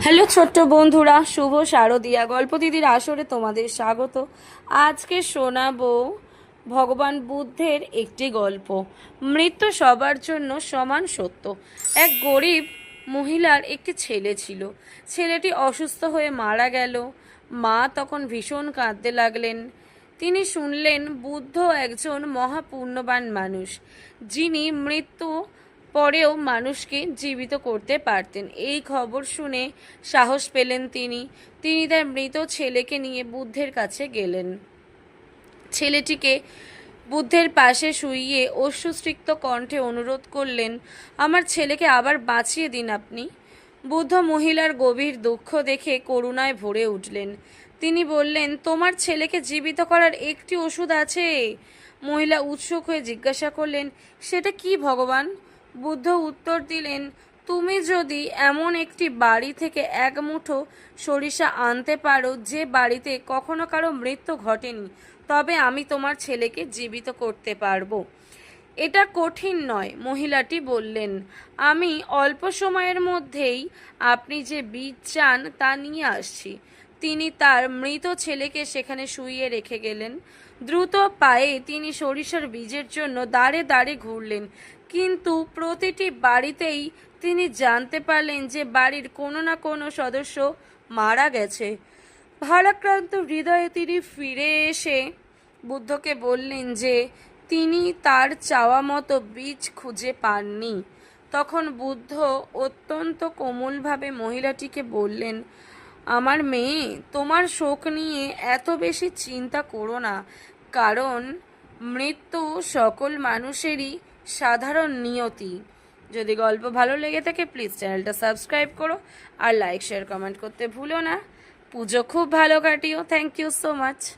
Hello ছোট্ট বন্ধুরা, শুভ শারদিয়া গল্প দিদির আসরে তোমাদের স্বাগত। আজকে শোনাবো ভগবান বুদ্ধের একটি গল্প। মৃত্যু সবার জন্য সমান সত্য। এক গরিব মহিলার একটি ছেলে ছিল। ছেলেটি অসুস্থ হয়ে মারা গেল। মা তখন ভীষণ কাঁদতে লাগলেন। তিনি শুনলেন, বুদ্ধ একজন মহাপুণ্যবান মানুষ, যিনি মৃত্যু পরেও মানুষকে জীবিত করতে পারতেন। এই খবর শুনে সাহস পেলেন তিনি। তিনি তার মৃত ছেলেকে নিয়ে বুদ্ধের কাছে গেলেন। ছেলেটিকে বুদ্ধের পাশে শুইয়ে অশ্রুস্রিক্ত কণ্ঠে অনুরোধ করলেন, আমার ছেলেকে আবার বাঁচিয়ে দিন আপনি। বুদ্ধ মহিলার গভীর দুঃখ দেখে করুণায় ভরে উঠলেন। তিনি বললেন, তোমার ছেলেকে জীবিত করার একটি ওষুধ আছে? মহিলা উৎসুক হয়ে জিজ্ঞাসা করলেন, সেটা কি ভগবান? বুদ্ধ উত্তর দিলেন, তুমি যদি এমন একটি বাড়ি থেকে এক মুঠো সরিষা আনতে পারো যে বাড়িতে কখনো কারও মৃত্যু ঘটেনি, তবে আমি তোমার ছেলেকে জীবিত করতে পারব। এটা কঠিন নয়, মহিলাটি বললেন। আমি অল্প সময়ের মধ্যেই আপনি যে বীজ চান তা নিয়ে আসছি। তিনি তার মৃত ছেলেকে সেখানে শুইয়ে রেখে গেলেন। দ্রুত পায়ে তিনি সরিষার বীজের জন্য দাঁড়ে দাঁড়ে ঘুরলেন। কিন্তু প্রতিটি বাড়িতেই তিনি জানতে পারলেন যে বাড়ির কোনো না কোনো সদস্য মারা গেছে। ভারাক্রান্ত হৃদয়ে তিনি ফিরে এসে বুদ্ধকে বললেন যে, তিনি তার চাওয়া মতো বীজ খুঁজে পাননি। তখন বুদ্ধ অত্যন্ত কোমলভাবে মহিলাটিকে বললেন, আমার মেয়ে, তোমার শোক নিয়ে এত বেশি চিন্তা করো না, কারণ মৃত্যু সকল মানুষেরই সাধারণ নিয়তি। যদি গল্প ভালো লেগে থাকে প্লিজ চ্যানেলটা সাবস্ক্রাইব করো আর লাইক শেয়ার কমেন্ট করতে ভুলো না। পুজো খুব ভালো কাটিও। Thank you so much